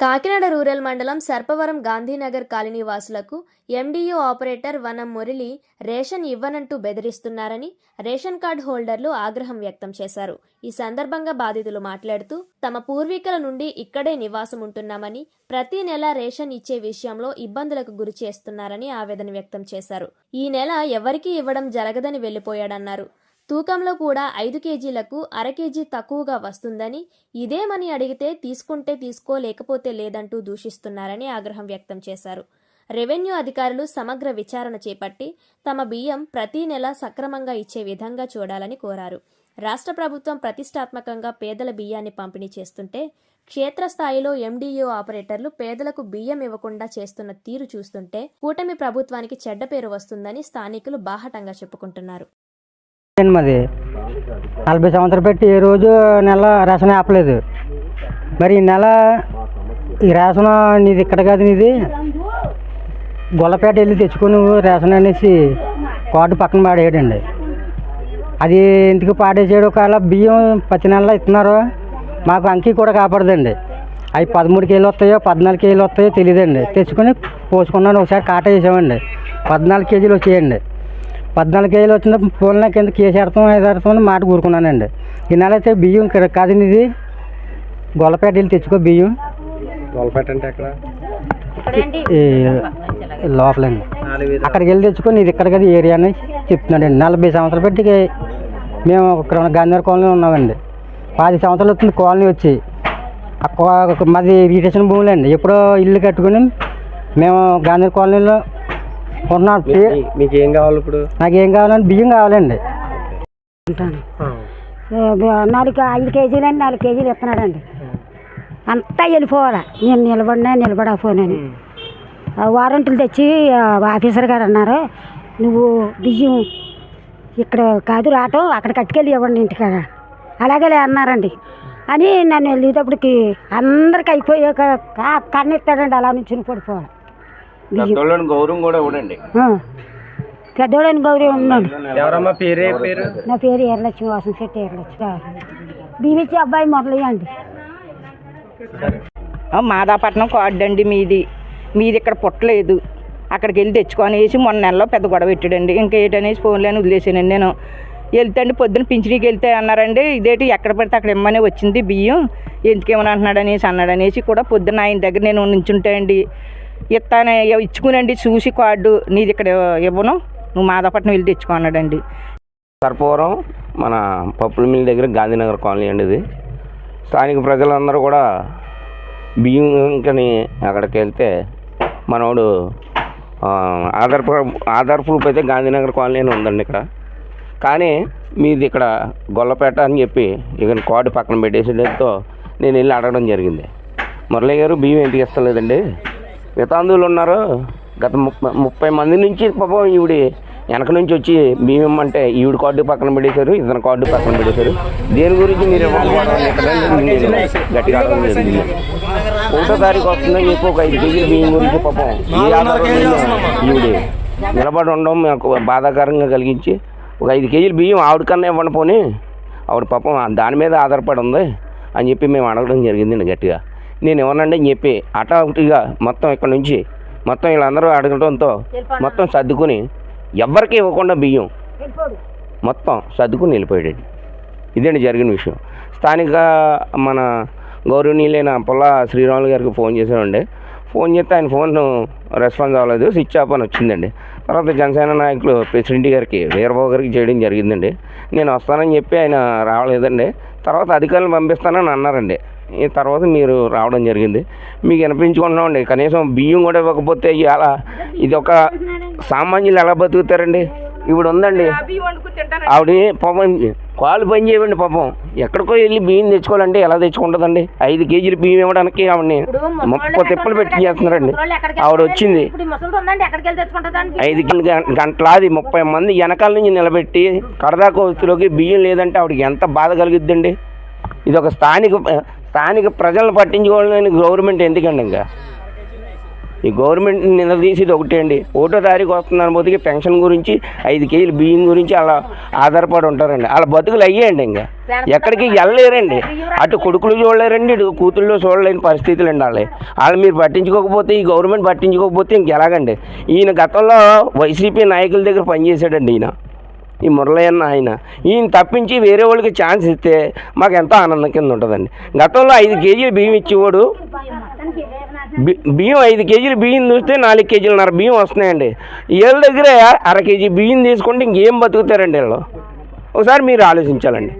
Kakinada rural మండలం Sarpavaram Gandhinagar colony వాసులకు MDU operator Vanam Murali ration ఇవ్వనంటూ బెదిరిస్తున్నారని రేషన్ కార్డు హోల్డర్లు ఆగ్రహం వ్యక్తం చేశారు. ఈ సందర్భంగా బాధితులు మాట్లాడుతూ తమ పూర్వీకుల నుండి ఇక్కడే నివాసం ఉంటున్నామని ప్రతి నెల రేషన్ ఇచ్చే విషయంలో ఇబ్బందులకు గురి చేస్తున్నారని ఆవేదన వ్యక్తం చేశారు. ఈ నెల ఎవరికీ ఇవ్వడం జరగదని వెళ్ళిపోయాడన్నారు తూకంలో కూడా ఐదు కేజీలకు అర కేజీ తక్కువగా వస్తుందని ఇదేమని అడిగితే తీసుకుంటే తీసుకో లేకపోతే లేదంటూ దూషిస్తున్నారని ఆగ్రహం వ్యక్తం చేశారు. రెవెన్యూ అధికారులు సమగ్ర విచారణ చేపట్టి తమ బియ్యం ప్రతి నెల సక్రమంగా ఇచ్చే విధంగా చూడాలని కోరారు. రాష్ట్ర ప్రభుత్వం ప్రతిష్టాత్మకంగా పేదల బియ్యాన్ని పంపిణీ చేస్తుంటే క్షేత్రస్థాయిలో ఎండియో ఆపరేటర్లు పేదలకు బియ్యం ఇవ్వకుండా చేస్తున్న తీరు చూస్తుంటే కూటమి ప్రభుత్వానికి చెడ్డ పేరు వస్తుందని స్థానికులు బాహటంగా చెప్పుకుంటున్నారు. మాది. నలభై సంవత్సరాలు పెట్టి ఏ రోజు నెల రేషన్ ఆపలేదు. మరి ఈ నెల ఈ రేషన్ నీది ఇక్కడ కాదు నీది. గొల్లపేట వెళ్ళి తెచ్చుకొని రేషన్ అనేసి కార్డు పక్కన పాడేయడండి. అది ఎందుకు పాడేసాడు ఒకవేళ బియ్యం ప్రతి నెలలో ఇస్తున్నారు మాకు అంకి కూడా కాపాడదండి. అవి పదమూడు కేజీలు వస్తాయో పద్నాలుగు కేజీలు వస్తాయో తెలియదండి. తెచ్చుకొని పోసుకున్నాను. ఒకసారి కాట వేసామండి. పద్నాలుగు కేజీలు వచ్చేయండి. పద్నాలుగు కేజీలు వచ్చినప్పుడు పూలన కింద కేసు ఎడతాం ఐదు అని మాట కూరుకున్నానండి ఈ నెల అయితే బియ్యం ఇక్కడ కాదండి ఇది? గొల్లపేట వెళ్ళి తెచ్చుకో బియ్యం. గొల్లపేట అంటే ఎక్కడ? ఈ లోపలండి. అక్కడికి వెళ్ళి తెచ్చుకొని ఇది ఇక్కడ కదా ఏరియా అని చెప్తున్నాడండి. నలభై సంవత్సరాలు పెట్టి మేము ఇక్కడ గాంధీ కాలనీ ఉన్నామండి. పది సంవత్సరాలు వచ్చింది కాలనీ వచ్చి. ఆ కో- మాది ఇరిటేషన్ భూములు అండి ఎప్పుడో ఇల్లు కట్టుకుని మేము గాంధీ కాలనీలో ఉన్నాం మీకు ఏం కావాలి ఇప్పుడు? నాకు ఏం కావాలంటే బియ్యం కావాలండి. ఉంటాను నాలుగు ఐదు కేజీలని నాలుగు కేజీలు ఇస్తున్నాడండి. అంతా వెళ్ళిపోవాలా. నేను నిలబడినా నిలబడకపోయినాను. ఆ వారంట్లు తెచ్చి ఆఫీసర్ గారు అన్నారు నువ్వు బియ్యం ఇక్కడ కాదు రావటం అక్కడ కట్టుకెళ్ళి ఇవ్వండి ఇంటికాడ. అలాగే అన్నారండి. అని నన్ను వెళ్ళేటప్పటికి అందరికి అయిపోయాక కా- కన్నెత్తాడండి అలా నుంచి పడిపోవాలి. పెద్దోళ్ళని గౌరవం కూడా ఇవ్వడండి. ఆ. పెద్దోడని గౌరీ ఉన్నాడు ఎవరమ్మా పేరే? పేరు? నా పేరు ఎర్లక్ష్మి వాసం శెట్టి ఎర్లక్ష్మి బీబీసీ అబ్బాయి మొదలయ్య అండి ఆ, మాదాపట్నం కార్డు అండి మీది. మీది ఇక్కడ పుట్టలేదు. అక్కడికి వెళ్ళి తెచ్చుకొనేసి మొన్న నెలలో పెద్ద గొడవ పెట్టాడండి. ఇంకా ఏంటనేసి ఫోన్లోనే వదిలేసానండి నేను. వెళ్తే అండి పొద్దున్న పింఛనీకి వెళ్తే అన్నారండి ఇదేంటి ఎక్కడ పడితే అక్కడ ఇమ్మనే వచ్చింది బియ్యం. ఎందుకు ఏమని అంటున్నాడు అనేసి అన్నాడు అనేసి కూడా పొద్దున్న ఆయన దగ్గర నేను నుంచుంటే అండి. ఇస్తానే ఇచ్చుకునండి చూసి కార్డు నీది ఇక్కడ ఇవ్వను. నువ్వు మాదాపట్నం వెళ్ళి తెచ్చుకో అన్నాడండి. సర్పవరం మన పప్పుల మిల్ దగ్గర గాంధీనగర్ కాలనీ అండి ఇది. స్థానిక ప్రజలందరూ కూడా బియ్యం కని అక్కడికి వెళ్తే మనోడు ఆధార్ ఆధార్ ప్రూఫ్ అయితే గాంధీనగర్ కాలనీ అని ఉందండి ఇక్కడ. కానీ మీది ఇక్కడ గొల్లపేట అని చెప్పి ఇక కార్డు పక్కన పెట్టేసేటంతో నేను వెళ్ళి అడగడం జరిగింది. మురళి గారు బియ్యం ఎందుకు ఇస్తలేదండి? వితాంతువులు ఉన్నారు. గత ముప్పై ముప్పై మంది నుంచి పాపం ఈవిడి వెనక నుంచి వచ్చి బియ్యం ఇమ్మంటే ఈవిడ కార్డు పక్కన పెట్టేశారు ఇతని కార్డు పక్కన పెట్టేశారు. దేని గురించి మీరు గట్టిగా ఒకటో తారీఖు వస్తుందని చెప్పి ఒక ఐదు కేజీలు బియ్యం గురించి పాపం ఈవిడి నిలబడి ఉండడం మాకు బాధాకరంగా కలిగించి ఒక ఐదు కేజీలు బియ్యం ఆవిడకన్నా ఇవ్వండి పోనీ ఆవిడ పాపం దాని మీద ఆధారపడి ఉంది అని చెప్పి మేము అడగడం జరిగిందండి గట్టిగా. నేను ఇవ్వనండి అని చెప్పి అటాటిగా మొత్తం ఇక్కడ నుంచి మొత్తం వీళ్ళందరూ అడగడంతో మొత్తం సర్దుకుని ఎవ్వరికి ఇవ్వకుండా బియ్యం మొత్తం సర్దుకుని వెళ్ళిపోయాడు ఇదండి జరిగిన విషయం? స్థానిక మన గౌరవనీయులైన పుల్ల శ్రీరాములు గారికి ఫోన్ చేశామండి. ఫోన్ చేస్తే ఆయన ఫోన్ రెస్పాన్స్ అవ్వలేదు స్విచ్ ఆఫ్ అని వచ్చిందండి. తర్వాత జనసేన నాయకులు ప్రెసిడెంట్ గారికి వీరబాబు గారికి చేయడం జరిగిందండి. నేను వస్తానని చెప్పి ఆయన రావలేదండి. తర్వాత అధికారులను పంపిస్తానని అన్నారండి. ఈ తర్వాత మీరు రావడం జరిగింది. మీకు వినిపించుకుంటున్నామండి కనీసం బియ్యం కూడా ఇవ్వకపోతే ఇవాళ ఇది ఒక సామాన్యులు ఎలా బతుకుతారండి? ఇప్పుడు ఉందండి ఆవిడ పాపం కాలు పని చేయవండి పాపం. ఎక్కడికో వెళ్ళి బియ్యం తెచ్చుకోవాలంటే ఎలా తెచ్చుకుంటుందండి? ఐదు కేజీలు బియ్యం ఇవ్వడానికి ఆవిడని ముప్పై తిప్పలు పెట్టి చేస్తున్నారండి ఆవిడ వచ్చింది. ఐదు గంట- గంటలాది ముప్పై మంది వెనకాల నుంచి నిలబెట్టి కడదా కోస్తులోకి బియ్యం లేదంటే ఆవిడకి ఎంత బాధ కలుగుద్దండి? ఇది ఒక స్థానిక స్థానిక ప్రజలను పట్టించుకోవాలని గవర్నమెంట్ ఎందుకండి ఇంకా? ఈ గవర్నమెంట్ నిలదీసేది ఒకటే అండి. ఒకటో తారీఖు వస్తుందని పోతే పెన్షన్ గురించి ఐదు కేజీలు బియ్యం గురించి అలా ఆధారపడి ఉంటారండి. అలా బతుకులు అయ్యాయండి ఇంకా. ఎక్కడికి వెళ్ళలేరండి. అటు కొడుకులు చూడలేరండి ఇటు కూతుళ్ళు చూడలేని పరిస్థితులు అండి వాళ్ళు మీరు పట్టించుకోకపోతే ఈ గవర్నమెంట్ పట్టించుకోకపోతే ఇంకెలాగండి? ఈయన గతంలో వైసీపీ నాయకుల దగ్గర పనిచేశాడండి ఈయన. ఈ మురళయ్యన్న ఆయన. ఈయన తప్పించి వేరే వాళ్ళకి ఛాన్స్ ఇస్తే మాకు ఎంతో ఆనందం కింద ఉంటుందండి. గతంలో ఐదు కేజీలు బియ్యం ఇచ్చేవాడు. బి- బియ్యం ఐదు కేజీలు బియ్యం చూస్తే నాలుగు కేజీలన్నర బియ్యం వస్తున్నాయండి. వీళ్ళ దగ్గర అర కేజీ బియ్యం తీసుకుంటే ఇంకేం బతుకుతారండి వీళ్ళు? ఒకసారి మీరు ఆలోచించాలండి.